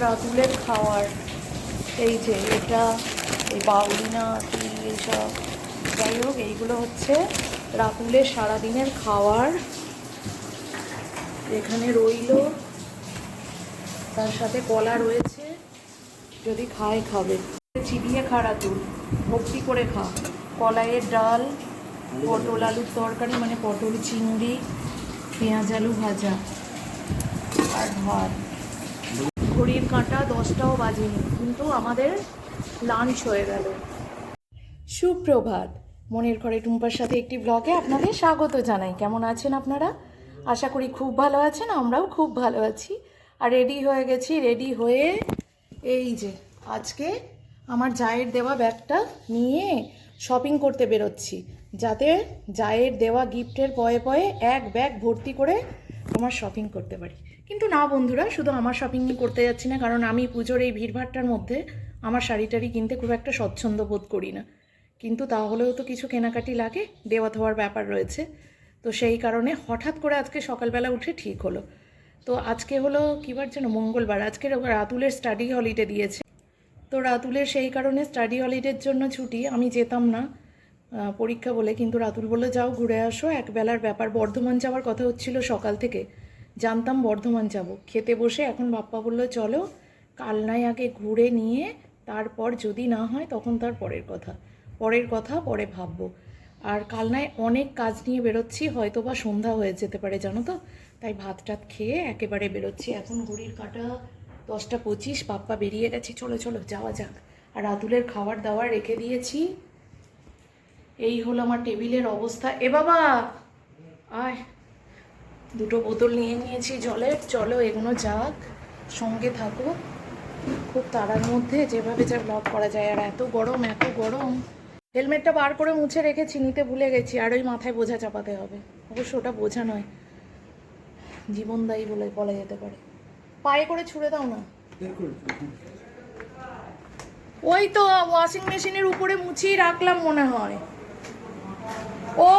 রাতুলের খাওয়ার। এই যে এটা, এই বাউলিনা, কি এইসব। যাই হোক, এইগুলো হচ্ছে রাতুলের সারাদিনের খাওয়ার। এখানে রইল। তার সাথে কলা রয়েছে। যদি খায়, খাবে। চিবিয়ে খা, রাতুল। ভক্তি করে খা। কলাইয়ের ডাল, পটল আলুর তরকারি মানে পটল, চিংড়ি, পেঁয়াজ আলু ভাজা আর ভাত। ঘড়ির কাঁটা দশটাও বাজেনি, কিন্তু আমাদের লাঞ্চ হয়ে গেল। সুপ্রভাত। মনের ঘরে টুম্পার সাথে একটি ব্লগে আপনাদের স্বাগত জানাই। কেমন আছেন আপনারা? আশা করি খুব ভালো আছেন, আমরাও খুব ভালো আছি। আর রেডি হয়ে গেছি রেডি হয়ে এই যে আজকে আমার জায়ের দেওয়া ব্যাগটা নিয়ে শপিং করতে বেরোচ্ছি। যাতে জায়ের দেওয়া গিফটের পয়ে পয়ে এক ব্যাগ ভর্তি করে আমার শপিং করতে পারি। কিন্তু না বন্ধুরা, শুধু আমার শপিং করতে যাচ্ছি না, কারণ আমি পুজোর এই ভিড়ভাট্টার মধ্যে আমার শাড়ি টাড়ি কিনতে খুব একটা স্বচ্ছন্দ বোধ করি না। কিন্তু তাহলেও তো কিছু কেনাকাটি লাগে, দেওয়া থাওয়ার ব্যাপার রয়েছে। তো সেই কারণে হঠাৎ করে আজকে সকালবেলা উঠে ঠিক হলো। তো আজকে হলো কিবার যেন মঙ্গলবার, আজকে রাতুলের স্টাডি হলিডে দিয়েছে। তো রাতুলের সেই কারণে স্টাডি হলিডের জন্য ছুটি, আমি যেতাম না পরীক্ষা বলে। কিন্তু রাতুল বলে যাও ঘুরে আসো, একবেলার ব্যাপার। বর্ধমান যাওয়ার কথা হচ্ছিল সকাল থেকে। জানতাম বর্ধমান যাব। খেতে বসে এখন বাপ্পা বলল, চলো কালনায় আগে ঘুরে নিয়ে তারপর যদি না হয় তখন তার পরের কথা। পরের কথা, পরে ভাববো। আর কালনায় অনেক কাজ নিয়ে বেরোচ্ছি হয়তো বা সন্ধ্যা হয়ে যেতে পারে, জানো তো? তাই ভাত টাত খেয়ে একেবারে বেরোচ্ছি। এখন ঘড়ির কাটা দশটা পঁচিশ, বাপ্পা বেরিয়ে গেছে। চলো চলো, যাওয়া যাক। আর রাতুলের খাবার দাবার রেখে দিয়েছি। এই হলো আমার টেবিলের অবস্থা। এ বাবা! আয়। দুটো বোতল নিয়ে নিয়েছি জলের চলো এগুলো যাক, সঙ্গে থাকো। খুব তাড়ার মধ্যে যেভাবে যা ব্লগ করা যায়। আর এত গরম এত গরম। হেলমেটটা বার করে মুছে রেখেছি নিতে ভুলে গেছি। আর ওই মাথায় বোঝা চাপাতে হবে। অবশ্য ওটা বোঝা নয়। জীবনদায়ী বলে বলা যেতে পারে। পায়ে করে ছুঁড়ে দাও না। ওই তো ওয়াশিং মেশিনের উপরে মুছিয়ে রাখলাম মনে হয়। ও!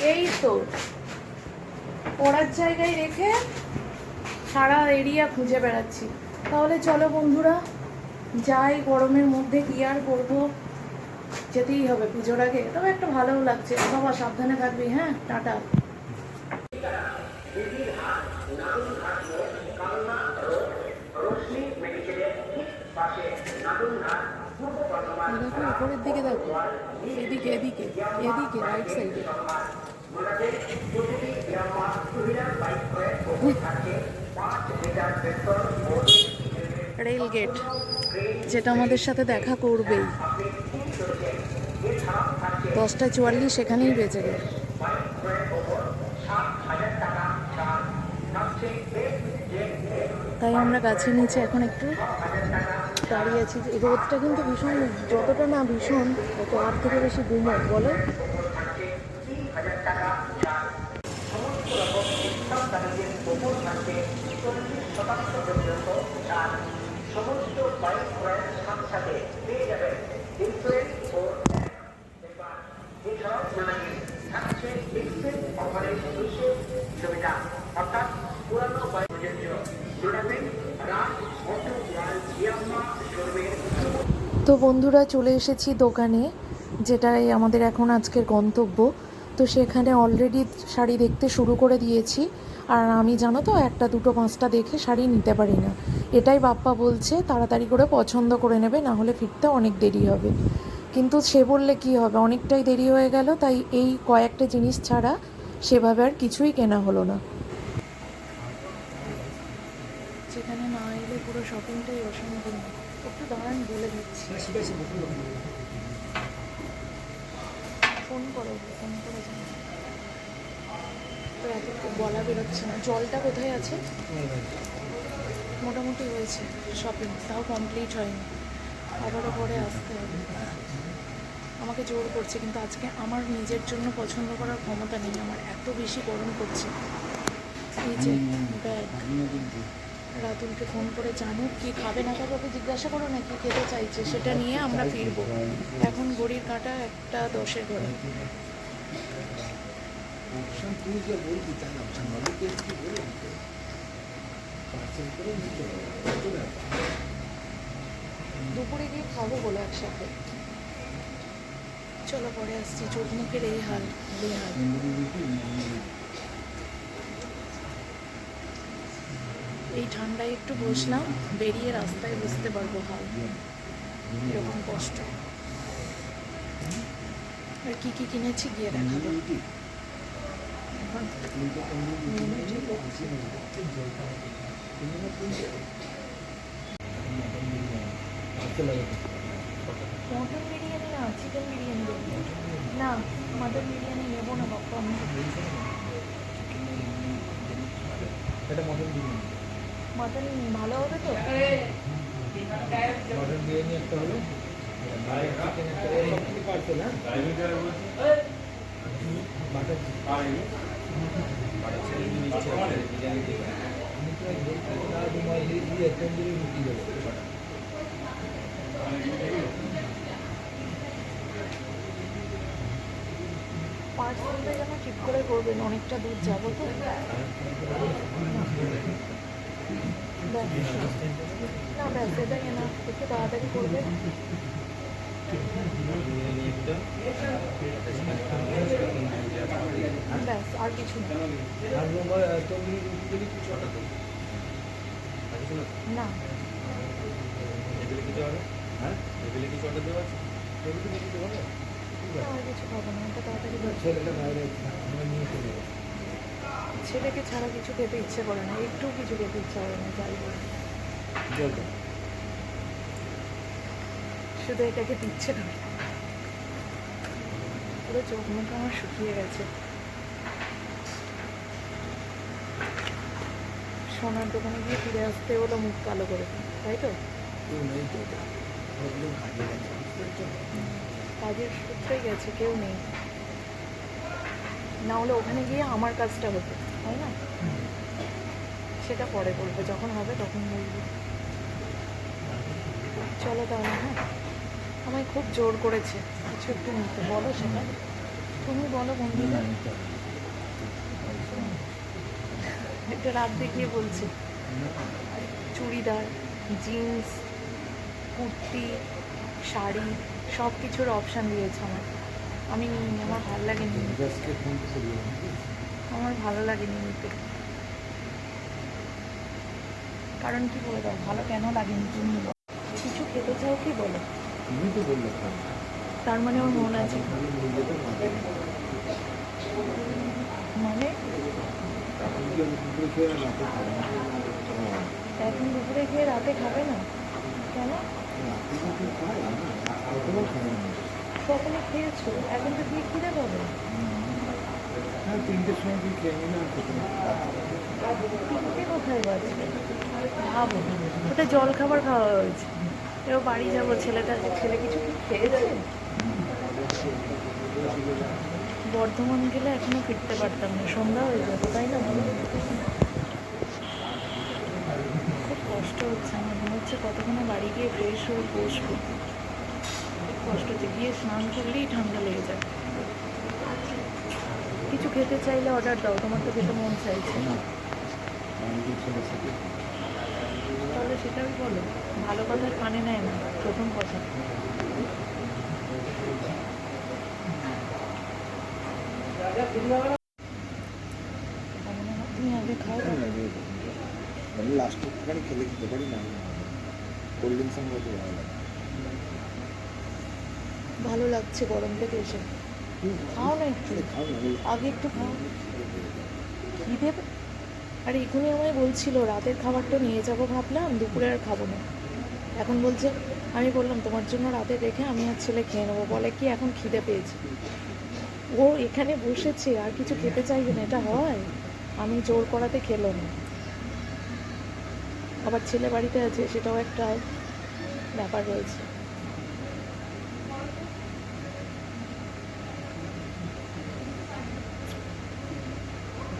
এই তো। পড়ার জায়গায় রেখে সারা এরিয়া খুঁজে বেড়াচ্ছি। তাহলে চলো বন্ধুরা, যাই গরমের মধ্যে কি আর করব? যেতেই হবে পুজোর আগে। তবে একটা ভালোও লাগছে। বাবা, সাবধানে থাকবি হ্যাঁ? টাটা। দেখো উপরের দিকে দেখো। এদিকে এদিকে এদিকে রাইট সাইডে রেল গেট যেটা আমাদের সাথে দেখা করবেই। দশটা চুয়াল্লিশ সেখানেই বেঁচে গেল। তাই আমরা গাছের নিচে এখন একটু দাঁড়িয়ে আছি। রোদটা কিন্তু ভীষণ যতটা না ভীষণ তত আর থেকে বেশি গুমট। বলো? তো বন্ধুরা, চলে এসেছি দোকানে, যেটাই আমাদের এখন আজকের গন্তব্য। তো সেখানে অলরেডি শাড়ি দেখতে শুরু করে দিয়েছি। আর আমি, জানো তো, একটা, দুটো, পাঁচটা দেখে শাড়ি নিতে পারি না। এটাই বাপ্পা বলছে তাড়াতাড়ি করে পছন্দ করে নেবে না হলে ফিরতে অনেক দেরি হবে। কিন্তু সে বললে কি হবে? অনেকটাই দেরি হয়ে গেল তাই এই কয়েকটা জিনিস ছাড়া সেভাবে আর কিছুই কেনা হলো না। যেখানে না এলে পুরো শপিংটাই অসম্পূর্ণ একটু দাঁড়ান বলে দিচ্ছি। ফোন করো ফোন করে। তো এত বলা বেরোচ্ছে না। জলটা কোথায় আছে? মোটামুটি হয়েছে শপিং তাও কমপ্লিট হয়নি। আবারও পরে আসতে হবে। আমাকে জোর করছে, কিন্তু আজকে আমার নিজের জন্য পছন্দ করার ক্ষমতা নেই। আমার এত বেশি গরম করছে। এই যে ব্যাগ রাতুলকে ফোন করে জানো কি খাবে না খাবে, ওকে জিজ্ঞাসা করো না কি খেতে চাইছে, সেটা নিয়ে আমরা ফিরবো। এখন ঘড়ির কাঁটা একটা দশের ঘরে যে বলবি, তাই দুপুরে গিয়ে খাব বলে একসাথে। চলো পরে আসছি চোখ মুখের এই হাল এই ঠান্ডায় একটু বসলাম, বেরিয়ে রাস্তায় বুঝতে পারব হাল। এরকম কষ্ট। আর কি কি কিনেছি গিয়ে দেখাবো। এখন। মটন বিরিয়ানি না, চিকেন বিরিয়ানি? না, মাটন বিরিয়ানি নেব না বাপ্পা, আমি এটা মটন বিরিয়ানি মাটন ভালো হবে তো? মটন বিরিয়ানি একটা চিকেন কিছু পার্সেল হ্যাঁ বাটার রুটি দেবো পার্সেলটা করে অনেকটা দূর যাব তো। না, ব্যাস এটাই না একটু তাড়াতাড়ি একটা ব্যাস, আর কিছু না। না। কিছু হ্যাঁ? কিছু অর্ডার দেওয়া আছে? হবে ছেলেকে ছাড়া কিছু খেতে ইচ্ছে করে না একটু কিছু খেতে ইচ্ছে করে না যাই বল শুধু এটাকে দিচ্ছে না। পুরো চোখ মুখ আমার শুকিয়ে গেছে। সোনার দোকানে গিয়ে ফিরে আসতে হলো মুখ কালো করে। তাই তো? কাজের সূত্রে গেছে কেউ নেই। না হলে ওখানে গিয়ে আমার কাজটা হতো তাই না? সেটা পরে বলব যখন হবে তখন বলব। চলো তাহলে হ্যাঁ? আমায় খুব জোর করেছে। কিছু একটু নিতে বলো সেটা। তুমি বলো বন্ধুদের একটা রাত দেখিয়ে বলছে। চুড়িদার, জিন্স, কুর্তি, শাড়ি সব কিছুর অপশান দিয়েছে আমার আমি নিইনি, আমার ভালো লাগেনি। আমার ভালো লাগেনি নিতে। কারণ কি বলে দাও, ভালো কেন লাগেনি তুমি কিছু খেতে চাও কি বলো? তার মানে ওর মন আছে। মানে এখন দুপুরে খেয়ে রাতে খাব না? কেন? সকালে খেয়েছো? এখন তো দিয়ে খিদে পাবে। তিনটের কোথায় বাজবে ভাবো ওটা জল খাবার খাওয়া হয়েছে। এবার বাড়ি যাব, ছেলেটা ছেলে কিছু কি খেয়েছে? বর্ধমান গেলে এখনও ফিরতে পারতাম না সন্ধ্যা হয়ে যাবে তাই না? খুব কষ্ট হচ্ছে আমার মনে হচ্ছে কতক্ষণে বাড়ি গিয়ে ফ্রেশ হয়ে বসবো। খুব কষ্ট হচ্ছে গিয়ে স্নান করলেই ঠান্ডা লেগে যায় কিছু খেতে চাইলে অর্ডার দাও তোমার তো খেতে মন চাইছে। না তাহলে সেটাই বলো ভালো কথার কানে নেয় না প্রথম কথা তার মানে তুমি আগে খাও তো। আমি লাস্ট একটুখানি খেলে খেতে পারি না। কোল্ড ড্রিঙ্কস আমার ভালো লাগে। ভালো লাগছে গরম থেকে এসে। খাও না একটু। আগে একটু খাও। খিদে আর এখনই আমায় বলছিল রাতের খাবারটা নিয়ে যাব ভাবলাম দুপুরে আর খাব না। এখন বলছে আমি বললাম তোমার জন্য রাতে রেখে আমি আর ছেলে খেয়ে নেব। বলে কি এখন খিদে পেয়েছে। ও এখানে বসেছে, আর কিছু খেতে চাইবে না, এটা হয়। আমি জোর করাতে খেলো না। আবার ছেলে বাড়িতে আছে, সেটাও একটা ব্যাপার রয়েছে।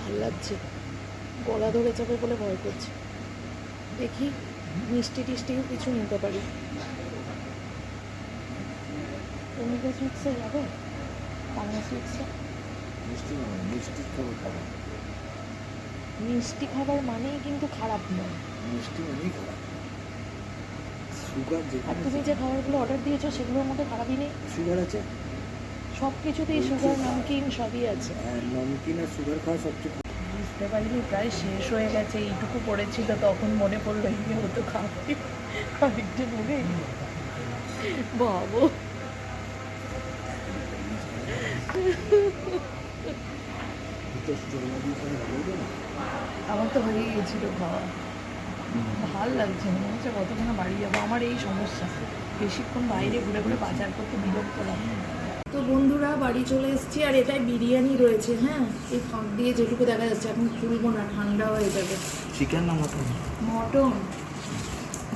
ভালো লাগছে। গলা ধরে যাবে বলে ভয় করছে। দেখি, মিষ্টি টিষ্টিও কিছু নিতে পারি। তুমি তো যাবে? মিষ্টি খাবার মানেই কিন্তু খারাপ নয় মিষ্টি অনেক খারাপ। সুগার আর তুমি যে খাবারগুলো অর্ডার দিয়েছ সেগুলোর মধ্যে খারাপই নেই? সুগার আছে? সব কিছুতেই সুগার নামকিন সবই আছে। আর নমকিন আর সুগার খাওয়া সবচেয়ে বুঝতে পারিনি প্রায় শেষ হয়ে গেছে এইটুকু পড়েছিল তখন মনে পড়ল এই হতো খাবে। আরেকটু নেবে বাবু। আমার তো হয়ে গেছিল খাওয়া। ভালো লাগছে মনে হচ্ছে কতক্ষণ বাড়ি যাব। আমার এই সমস্যা। বেশিক্ষণ বাইরে ঘুরে ঘুরে বাজার করতে বিরক্ত লাগে তো বন্ধুরা বাড়ি চলে এসেছি আর এটাই বিরিয়ানি রয়েছে হ্যাঁ? এই ফাঁক দিয়ে যেটুকু দেখা যাচ্ছে এখন খুলবো না ঠান্ডা হয়ে যাবে। চিকেন না মটন মটন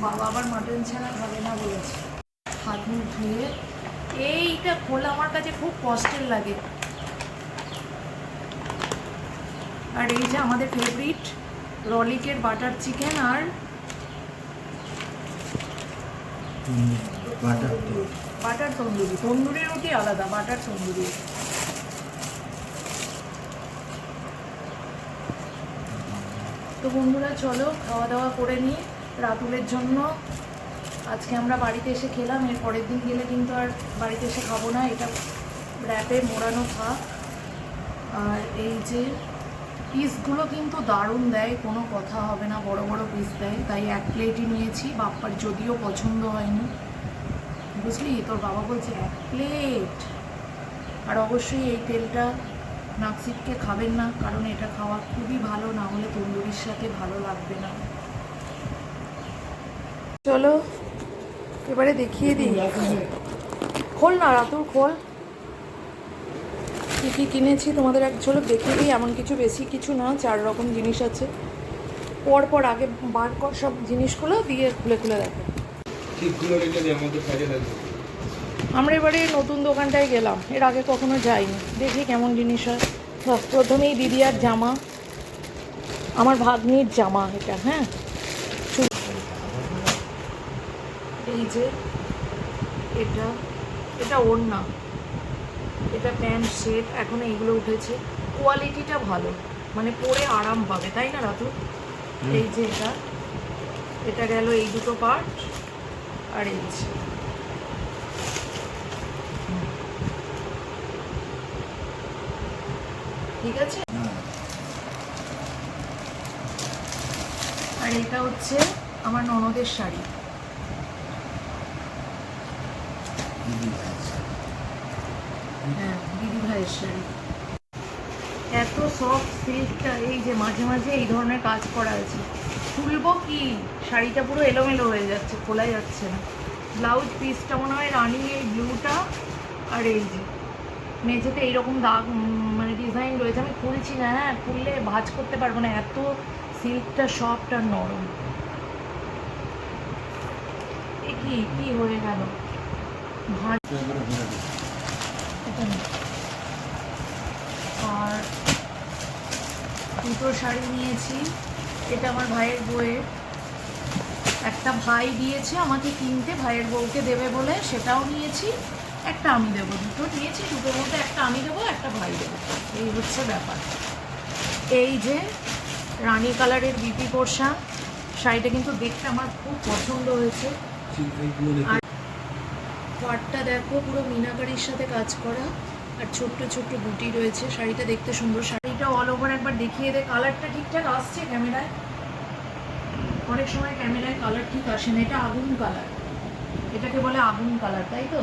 বাবা আবার মটন ছাড়া খাবে না বলেছে। হাত মুখ ধুয়ে এইটা খোলা আমার কাছে খুব কষ্টের লাগে। আর এই যে আমাদের ফেভারিট রলিকের বাটার চিকেন আর বাটার বাটার তন্দুরি। তন্দুরি। রুটি আলাদা বাটার তন্দুরি। তো বন্ধুরা চলো খাওয়া দাওয়া করে নিই রাতুলের জন্য। আজকে আমরা বাড়িতে এসে খেলাম, এর পরের দিন গেলে কিন্তু আর বাড়িতে এসে খাব না, এটা র্যাপে মোড়ানো থাক। আর এই যে পিসগুলো কিন্তু দারুণ দেয়, কোনো কথা হবে না, বড় বড় পিস দেয়। তাই এক প্লেটই নিয়েছি, বাপ্পার যদিও পছন্দ হয়নি। বুঝলি? তোর বাবা বলছে, এক প্লেট আর অবশ্যই এই তেলটা নাকসিটকে খাবেন না, কারণ এটা খাওয়া খুবই ভালো, না হলে তন্দুরির সাথে ভালো লাগবে না। চলো এবারে দেখিয়ে দিই। খোল না রাতুর খোল। কী কী কিনেছি তোমাদের এক ঝলক দেখিয়ে দিই এমন কিছু বেশি কিছু না চার রকম জিনিস আছে। পর পর আগে বার কর সব জিনিসগুলো দিয়ে খুলে খুলে দেখো। আমরা এবারে নতুন দোকানটায় গেলাম এর আগে কখনো যাইনি। দেখি কেমন জিনিস হয়। বাহ, দিদি আর জামা। আমার ভাগ্নির জামা এটা হ্যাঁ চুল- এই যে এটা এটা ওর না এটা প্যান্ট সেট এখন এইগুলো উঠেছে। কোয়ালিটিটা ভালো। মানে পরে আরাম পাবে তাই না রাতু? এই যে এটা এটা গেল এই দুটো পার্ট আর এই যে। ঠিক আছে? আর এটা হচ্ছে আমার ননদের শাড়ি। হ্যাঁ দিদি ভাইয়ের শাড়ি। এত সফট সিল্কটা এই যে মাঝে মাঝে এই ধরনের কাজ করা আছে। খুলবো কি? শাড়িটা পুরো এলোমেলো হয়ে যাচ্ছে, খোলা যাচ্ছে না। ব্লাউজ পিসটা মনে হয় রানি এই ব্লুটা আর এই যে। মেঝেতে এইরকম দাগ মানে ডিজাইন রয়েছে। আমি খুলছি না হ্যাঁ খুললে ভাজ করতে পারব না। এত সিল্কটা সফট আর নরম। কি কি হয়ে গেল। আর দুটো শাড়ি নিয়েছি। এটা আমার ভাইয়ের বউয়ের। একটা ভাই দিয়েছে আমাকে কিনতে ভাইয়ের বউকে দেবে বলে সেটাও নিয়েছি। একটা আমি দেবো দুটো নিয়েছি দুটোর মধ্যে একটা আমি দেবো একটা ভাই দেবো। এই হচ্ছে ব্যাপার। এই যে রানী কালারের বিপি পোর্শা শাড়িটা কিন্তু দেখতে আমার খুব পছন্দ হয়েছে। আর পাটটা দেখো পুরো মিনাকারির সাথে কাজ করা। আর ছোট্ট ছোট্ট বুটি রয়েছে শাড়িটা দেখতে সুন্দর। শাড়িটা অল ওভার একবার দেখিয়ে দে কালারটা ঠিকঠাক আসছে ক্যামেরায় অনেক সময় ক্যামেরায় কালার ঠিক আসে না এটা আগুন কালার এটাকে বলে আগুন কালার তাই তো?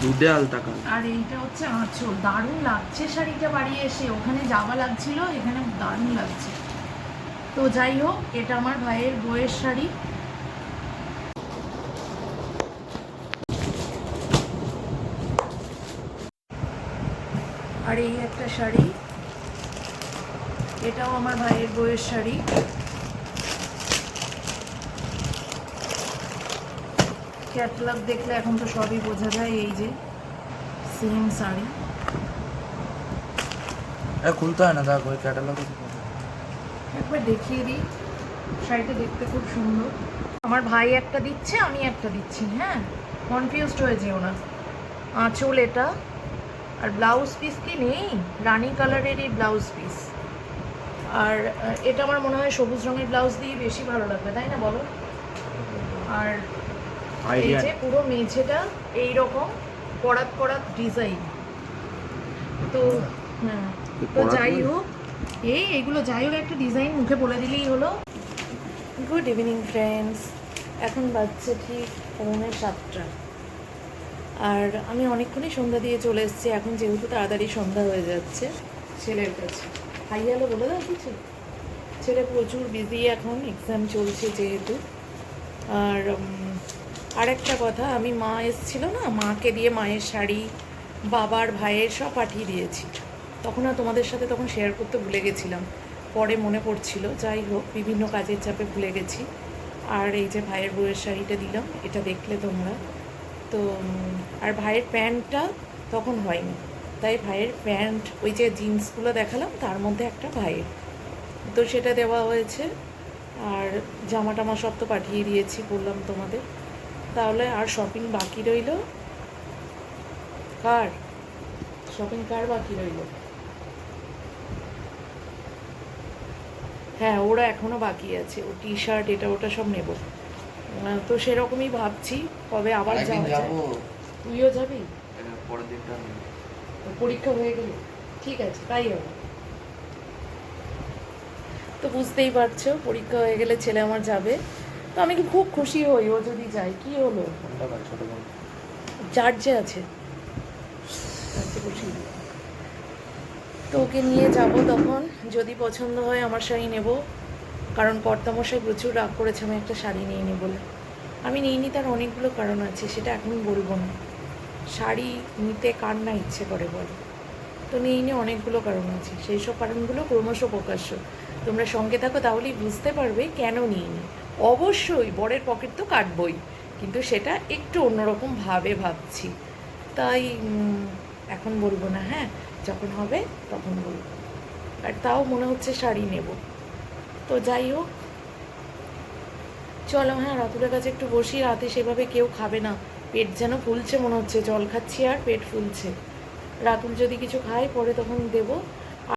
দুধে আলতা আর এইটা হচ্ছে আঁচল। দারুণ লাগছে শাড়িটা বাড়ি এসে। ওখানে যাওয়া লাগছিল এখানে দারুণ লাগছে। তো যাই হোক এটা আমার ভাইয়ের বইয়ের শাড়ি আর এই একটা শাড়ি। এটাও আমার ভাইয়ের বইয়ের শাড়ি। ক্যাটলগ দেখলে এখন তো সবই বোঝা যায় এই যে সেম শাড়ি। খুলতে হয় না দেখ ওই ক্যাটালগ একবার দেখিয়ে দিই। শাড়িটা দেখতে খুব সুন্দর। আমার ভাই একটা দিচ্ছে আমি একটা দিচ্ছি হ্যাঁ? কনফিউজড হয়ে যেও না। আঁচল এটা। আর ব্লাউজ পিস কি নেই? রানি কালারের এই ব্লাউজ পিস আর এটা আমার মনে হয় সবুজ রঙের ব্লাউজ দিয়ে বেশি ভালো লাগবে তাই না বলো? আর এই যে পুরো মেঝেটা এই রকম পরাত পরাত ডিজাইন তো হ্যাঁ তো যাই মানে? হোক এই এগুলো যাই হোক একটা ডিজাইন মুখে বলে দিলেই হলো। গুড ইভিনিং ফ্রেন্ডস এখন বাচ্চা ঠিক পৌনে সাতটা। আর আমি অনেকক্ষণই সন্ধ্যা দিয়ে চলে এসেছি, এখন যেহেতু তাড়াতাড়ি সন্ধ্যা হয়ে যাচ্ছে ছেলের কাছে। হাই হ্যালো বলে দাও কিছু? ছেলে প্রচুর বিজি এখন এক্সাম চলছে যেহেতু। আর আরেকটা কথা, আমি মা এসছিল না, মাকে দিয়ে মায়ের শাড়ি, বাবার, ভাইয়ের সব পাঠিয়ে দিয়েছি। তখন আর তোমাদের সাথে তখন শেয়ার করতে ভুলে গেছিলাম। পরে মনে পড়ছিল, যাই হোক, বিভিন্ন কাজের চাপে ভুলে গেছি। আর এই যে ভাইয়ের বউয়ের শাড়িটা দিলাম, এটা দেখলে তোমরা। তো আর ভাইয়ের প্যান্টটা তখন হয়নি। তাই ভাইয়ের প্যান্ট, ওই যে জিন্সগুলো দেখালাম, তার মধ্যে একটা ভাইয়ের। তো সেটা দেওয়া হয়েছে। আর জামা টামা সব তো পাঠিয়ে দিয়েছি, বললাম তোমাদের। তাহলে আর শপিং বাকি রইল? কার? শপিং কার বাকি রইল? হ্যাঁ ওরা এখনও বাকি আছে। ও টি শার্ট এটা ওটা সব নেব। তো সেরকমই ভাবছি কবে আবার যাওয়া যায়। তুইও যাবি? পরীক্ষা হয়ে গেলে? ঠিক আছে তাই হবে। তো বুঝতেই পারছ পরীক্ষা হয়ে গেলে ছেলে আমার যাবে। তো আমি কি খুব খুশি হই ও যদি যায় কি হলো? চার্জে আছে দিই। তো ওকে নিয়ে যাব তখন যদি পছন্দ হয় আমার শাড়ি নেব। কারণ কর্তামশাই প্রচুর রাগ করেছে, আমি একটা শাড়ি নিয়ে নি বলে। আমি নিইনি, তার অনেকগুলো কারণ আছে, সেটা এখন বলব না। শাড়ি নিতে কার না ইচ্ছে করে বলে? তো নিয়ে নিইনি অনেকগুলো কারণ আছে, সেই সব কারণগুলো ক্রমশ প্রকাশ্য। তোমরা সঙ্গে থাকো, তাহলেই বুঝতে পারবে কেন নিইনি। অবশ্যই বরের পকেট তো কাটবই, কিন্তু সেটা একটু অন্যরকম ভাবে ভাবছি। তাই এখন বলব না হ্যাঁ? যখন হবে তখন বলব। আর তাও মনে হচ্ছে শাড়ি নেব। তো যাই হোক। চলো হ্যাঁ রাতুলের কাছে একটু বসি। রাতে সেভাবে কেউ খাবে না। পেট যেন ফুলছে মনে হচ্ছে। জল খাচ্ছি আর পেট ফুলছে। রাতুল যদি কিছু খায়, পরে তখন দেবো।